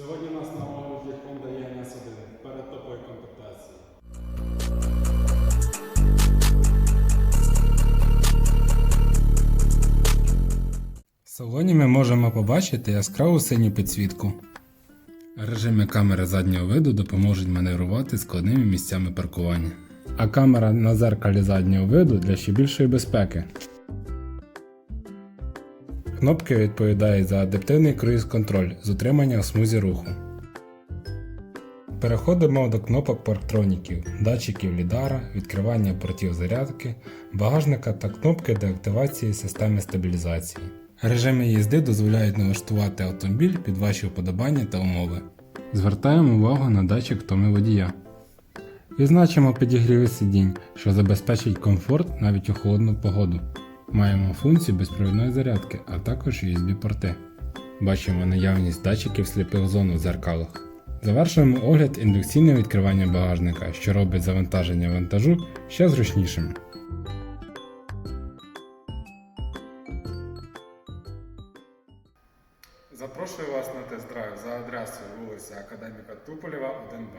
Сьогодні у нас на огляді Honda ENS1 перед топової комплектації. В салоні ми можемо побачити яскраву синю підсвітку. Режими камери заднього виду допоможуть маневрувати складними місцями паркування. А камера на зеркалі заднього виду для ще більшої безпеки. Кнопки відповідають за адаптивний круїз-контроль з утримання в смузі руху. Переходимо до кнопок парктроніків, датчиків лідара, відкривання портів зарядки, багажника та кнопки для активації системи стабілізації. Режими їзди дозволяють налаштувати автомобіль під ваші вподобання та умови. Звертаємо увагу на датчик втоми водія. Відзначимо підігріви сидінь, що забезпечить комфорт навіть у холодну погоду. Маємо функцію безпровідної зарядки, а також USB-порти. Бачимо наявність датчиків сліпих зон у дзеркалах. Завершуємо огляд індукційним відкриванням багажника, що робить завантаження вантажу ще зручнішим. Запрошую вас на тест-драйв за адресою вулиця Академіка Туполєва, 1Б.